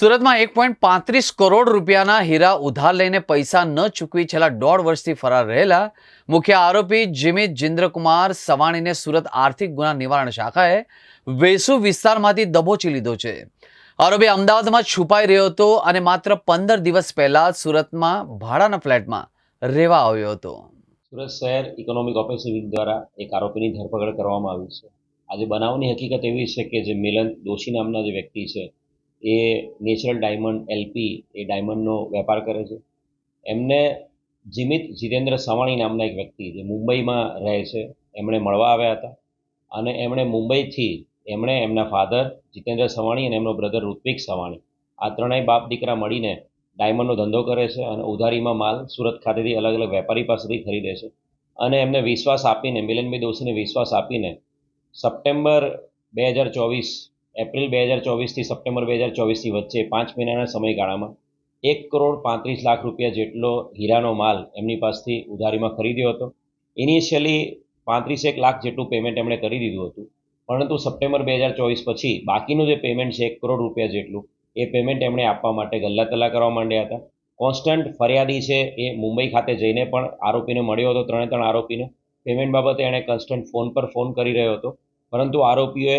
સુરતમાં એક પોઈન્ટ પાંત્રીસ કરોડ રૂપિયાના હીરા ઉધાર લઈને પૈસા ન ચૂકવી છેલ્લા દોઢ વર્ષથી ફરાર રહેલા મુખ્ય આરોપી જીમિત જિન્દ્રકુમાર સવાણીને સુરત આર્થિક ગુના નિવારણ શાખાએ વેસુ વિસ્તારમાંથી દબોચી લીધો છે. આરોપી અમદાવાદમાં છુપાઈ રહ્યો હતો અને માત્ર પંદર દિવસ પહેલા સુરતમાં ભાડાના ફ્લેટમાં રહેવા આવ્યો હતો. સુરત શહેર ઇકોનોમિક ઓફિસર દ્વારા એક આરોપીની ધરપકડ કરવામાં આવી છે. આજે બનાવની હકીકત એવી છે કે જે મિલન દોશી નામના જે વ્યક્તિ છે એ નેચરલ ડાયમંડ એલપી એ ડાયમંડનો વેપાર કરે છે. એમને જીમિત જીતેન્દ્ર સવાણી નામના એક વ્યક્તિ જે મુંબઈમાં રહે છે, એમણે મળવા આવ્યા હતા અને એમણે મુંબઈથી એમણે એમના ફાધર જીતેન્દ્ર સવાણી અને એમનો બ્રધર ઋત્વિક સવાણી, આ ત્રણેય બાપ દીકરા મળીને ડાયમંડનો ધંધો કરે છે અને ઉધારીમાં માલ સુરત ખાતેથી અલગ અલગ વેપારી પાસેથી ખરીદે છે. અને એમને વિશ્વાસ આપીને, મિલનભાઈ દોશીને વિશ્વાસ આપીને સપ્ટેમ્બર બે હજાર ચોવીસ એપ્રિલ બે હજાર ચોવીસથી સપ્ટેમ્બર બે હજાર ચોવીસની વચ્ચે પાંચ મહિનાના સમયગાળામાં એક કરોડ પાંત્રીસ લાખ રૂપિયા જેટલો હીરાનો માલ એમની પાસેથી ઉધારીમાં ખરીદ્યો હતો. ઇનિશિયલી પાંત્રીસેક લાખ જેટલું પેમેન્ટ એમણે કરી દીધું હતું. પરંતુ સપ્ટેમ્બર બે હજાર ચોવીસ પછી બાકીનું જે પેમેન્ટ છે, એક કરોડ રૂપિયા જેટલું, એ પેમેન્ટ એમણે આપવા માટે ગલ્લા તલ્લા કરવા માંડ્યા હતા. કોન્સ્ટન્ટ ફરિયાદી છે એ મુંબઈ ખાતે જઈને પણ આરોપીને મળ્યો હતો, ત્રણે ત્રણ આરોપીને. પેમેન્ટ બાબતે એણે કન્સ્ટન્ટ ફોન પર ફોન કરી રહ્યો હતો. પરંતુ આરોપીઓએ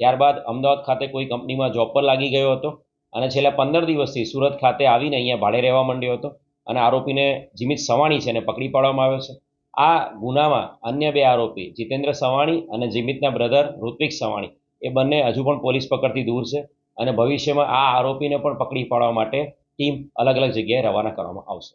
ત્યારબાદ અમદાવાદ ખાતે કોઈ કંપનીમાં જોબ પર લાગી ગયો હતો અને છેલ્લા પંદર દિવસથી સુરત ખાતે આવીને અહીંયા ભાડે રહેવા માંડ્યો હતો અને આરોપીને જીમિત સવાણી છે એને પકડી પાડવામાં આવ્યો છે. આ ગુનામાં અન્ય બે આરોપી, જીતેન્દ્ર સવાણી અને જીમિતના બ્રધર ઋત્વિક સવાણી, એ બંને હજુ પણ પોલીસ પકડથી દૂર છે અને ભવિષ્યમાં આ આરોપીને પણ પકડી પાડવા માટે ટીમ અલગ અલગ જગ્યાએ રવાના કરવામાં આવશે.